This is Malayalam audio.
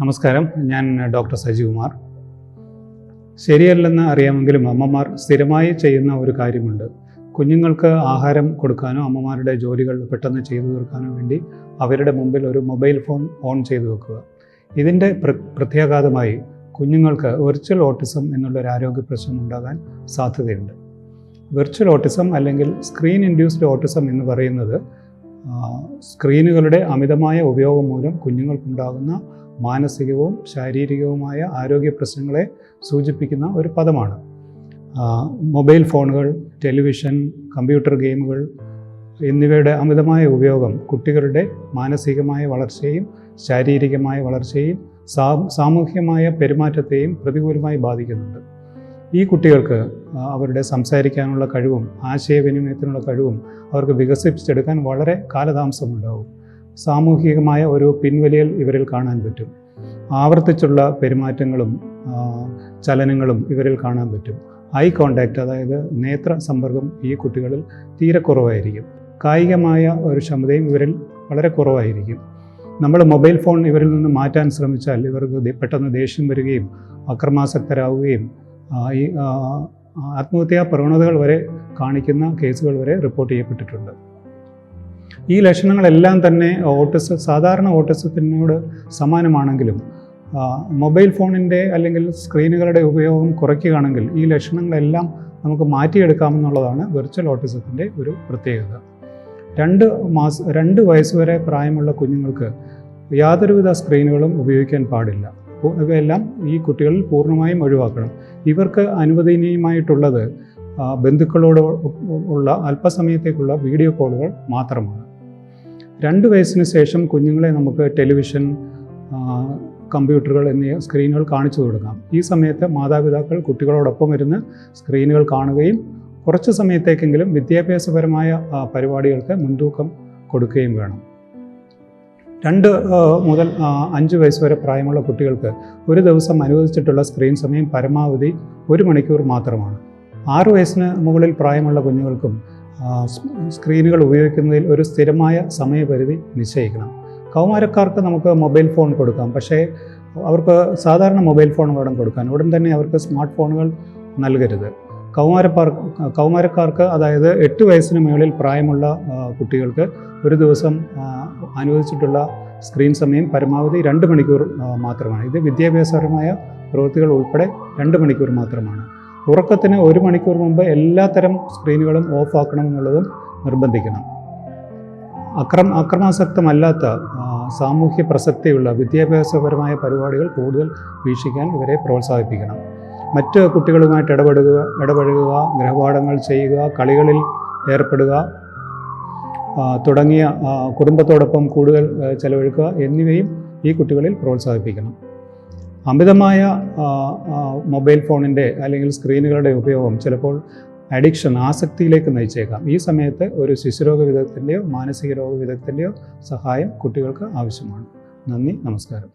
നമസ്കാരം. ഞാൻ ഡോക്ടർ സജികുമാർ ശരിയല്ലെന്ന് അറിയാമെങ്കിലും അമ്മമാർ സ്ഥിരമായി ചെയ്യുന്ന ഒരു കാര്യമുണ്ട്. കുഞ്ഞുങ്ങൾക്ക് ആഹാരം കൊടുക്കാനോ അമ്മമാരുടെ ജോലികൾ പെട്ടെന്ന് ചെയ്തു തീർക്കാനോ വേണ്ടി അവരുടെ മുമ്പിൽ ഒരു മൊബൈൽ ഫോൺ ഓൺ ചെയ്തു വെക്കുക. ഇതിന്റെ പ്ര- പ്രത്യാഘാതമായി കുഞ്ഞുങ്ങൾക്ക് വെർച്വൽ ഓട്ടിസം എന്നുള്ളൊരു ആരോഗ്യ പ്രശ്നം ഉണ്ടാകാൻ സാധ്യതയുണ്ട്. വെർച്വൽ ഓട്ടിസം അല്ലെങ്കിൽ സ്ക്രീൻ ഇൻഡ്യൂസ്ഡ് ഓട്ടിസം എന്ന് പറയുന്നത് സ്ക്രീനുകളുടെ അമിതമായ ഉപയോഗം മൂലം കുഞ്ഞുങ്ങൾക്കുണ്ടാകുന്ന മാനസികവും ശാരീരികവുമായ ആരോഗ്യ പ്രശ്നങ്ങളെ സൂചിപ്പിക്കുന്ന ഒരു പദമാണ്. മൊബൈൽ ഫോണുകൾ ടെലിവിഷൻ കമ്പ്യൂട്ടർ ഗെയിമുകൾ എന്നിവയുടെ അമിതമായ ഉപയോഗം കുട്ടികളുടെ മാനസികമായ വളർച്ചയും ശാരീരികമായ വളർച്ചയും സാമൂഹ്യമായ പെരുമാറ്റത്തെയും പ്രതികൂലമായി ബാധിക്കുന്നുണ്ട്. ഈ കുട്ടികൾക്ക് അവരുടെ സംസാരിക്കാനുള്ള കഴിവും ആശയവിനിമയത്തിനുള്ള കഴിവും അവർക്ക് വികസിപ്പിച്ചെടുക്കാൻ വളരെ കാലതാമസമുണ്ടാവും. സാമൂഹികമായ ഒരു പിൻവലിയൽ ഇവരിൽ കാണാൻ പറ്റും. ആവർത്തിച്ചുള്ള പെരുമാറ്റങ്ങളും ചലനങ്ങളും ഇവരിൽ കാണാൻ പറ്റും. ഐ കോണ്ടാക്റ്റ് അതായത് നേത്ര സമ്പർക്കം ഈ കുട്ടികളിൽ തീരെ കുറവായിരിക്കും. കായികമായ ഒരു ക്ഷമതയും ഇവരിൽ വളരെ കുറവായിരിക്കും. നമ്മൾ മൊബൈൽ ഫോൺ ഇവരിൽ നിന്ന് മാറ്റാൻ ശ്രമിച്ചാൽ ഇവർക്ക് പെട്ടെന്ന് ദേഷ്യം വരികയും അക്രമാസക്തരാകുകയും ഈ ആത്മഹത്യാ പ്രവണതകൾ വരെ കാണിക്കുന്ന കേസുകൾ വരെ റിപ്പോർട്ട് ചെയ്യപ്പെട്ടിട്ടുണ്ട്. ഈ ലക്ഷണങ്ങളെല്ലാം തന്നെ ഓട്ടിസം സാധാരണ ഓട്ടിസത്തിനോട് സമാനമാണെങ്കിലും മൊബൈൽ ഫോണിന്റെ അല്ലെങ്കിൽ സ്ക്രീനുകളുടെ ഉപയോഗം കുറയ്ക്കുകയാണെങ്കിൽ ഈ ലക്ഷണങ്ങളെല്ലാം നമുക്ക് മാറ്റിയെടുക്കാമെന്നുള്ളതാണ് വെർച്വൽ ഓട്ടിസത്തിന്റെ ഒരു പ്രത്യേകത. രണ്ട് മാസ രണ്ട് വയസ്സ് വരെ പ്രായമുള്ള കുഞ്ഞുങ്ങൾക്ക് യാതൊരുവിധ സ്ക്രീനുകളും ഉപയോഗിക്കാൻ പാടില്ല. ഇവയെല്ലാം ഈ കുട്ടികളിൽ പൂർണമായും ഒഴിവാക്കണം. ഇവർക്ക് അനുവദനീയമായിട്ടുള്ളത് ബന്ധുക്കളോട് ഉള്ള അല്പസമയത്തേക്കുള്ള വീഡിയോ കോളുകൾ മാത്രമാണ്. രണ്ട് വയസ്സിന് ശേഷം കുഞ്ഞുങ്ങളെ നമുക്ക് ടെലിവിഷൻ കമ്പ്യൂട്ടറുകൾ എന്നീ സ്ക്രീനുകൾ കാണിച്ചു കൊടുക്കാം. ഈ സമയത്ത് മാതാപിതാക്കൾ കുട്ടികളോടൊപ്പം ഇരുന്ന് സ്ക്രീനുകൾ കാണുകയും കുറച്ച് സമയത്തേക്കെങ്കിലും വിദ്യാഭ്യാസപരമായ പരിപാടികൾക്ക് മുൻതൂക്കം കൊടുക്കുകയും വേണം. രണ്ട് മുതൽ അഞ്ച് വയസ്സ് വരെ പ്രായമുള്ള കുട്ടികൾക്ക് ഒരു ദിവസം അനുവദിച്ചിട്ടുള്ള സ്ക്രീൻ സമയം പരമാവധി ഒരു മണിക്കൂർ മാത്രമാണ്. ആറു വയസ്സിന് മുകളിൽ പ്രായമുള്ള കുഞ്ഞുങ്ങൾക്കും സ്ക്രീനുകൾ ഉപയോഗിക്കുന്നതിൽ ഒരു സ്ഥിരമായ സമയപരിധി നിശ്ചയിക്കണം. കൗമാരക്കാർക്ക് നമുക്ക് മൊബൈൽ ഫോൺ കൊടുക്കാം. പക്ഷേ അവർക്ക് സാധാരണ മൊബൈൽ ഫോൺ വേണം കൊടുക്കാൻ. ഉടൻ തന്നെ അവർക്ക് സ്മാർട്ട് ഫോണുകൾ നൽകരുത്. കൗമാരപ്പാർ കൗമാരക്കാർക്ക് അതായത് എട്ട് വയസ്സിന് മുകളിൽ പ്രായമുള്ള കുട്ടികൾക്ക് ഒരു ദിവസം അനുവദിച്ചിട്ടുള്ള സ്ക്രീൻ സമയം പരമാവധി രണ്ട് മണിക്കൂർ മാത്രമാണ്. ഇത് വിദ്യാഭ്യാസപരമായ പ്രവൃത്തികൾ ഉൾപ്പെടെ രണ്ട് മണിക്കൂർ മാത്രമാണ്. ഉറക്കത്തിന് ഒരു മണിക്കൂർ മുമ്പ് എല്ലാത്തരം സ്ക്രീനുകളും ഓഫ് ആക്കണമെന്നുള്ളതും നിർബന്ധിക്കണം. അക്രമ അക്രമാസക്തമല്ലാത്ത സാമൂഹ്യ പ്രസക്തിയുള്ള വിദ്യാഭ്യാസപരമായ പരിപാടികൾ കൂടുതൽ വീക്ഷിക്കാൻ ഇവരെ പ്രോത്സാഹിപ്പിക്കണം. മറ്റ് കുട്ടികളുമായിട്ട് ഇടപെടുക ഇടപഴകുക ഗൃഹപാഠങ്ങൾ ചെയ്യുക കളികളിൽ ഏർപ്പെടുക തുടങ്ങിയ കുടുംബത്തോടൊപ്പം കൂടുതൽ ചെലവഴിക്കുക എന്നിവയും ഈ കുട്ടികളിൽ പ്രോത്സാഹിപ്പിക്കണം. അമിതമായ മൊബൈൽ ഫോണിന്റെ അല്ലെങ്കിൽ സ്ക്രീനുകളുടെ ഉപയോഗം ചിലപ്പോൾ അഡിക്ഷൻ ആസക്തിയിലേക്ക് നയിച്ചേക്കാം. ഈ സമയത്ത് ഒരു ശിശുരോഗ വിദഗ്ധന്റെയോ മാനസിക രോഗ വിദഗ്ധന്റെയോ സഹായം കുട്ടികൾക്ക് ആവശ്യമാണ്. നന്ദി നമസ്കാരം.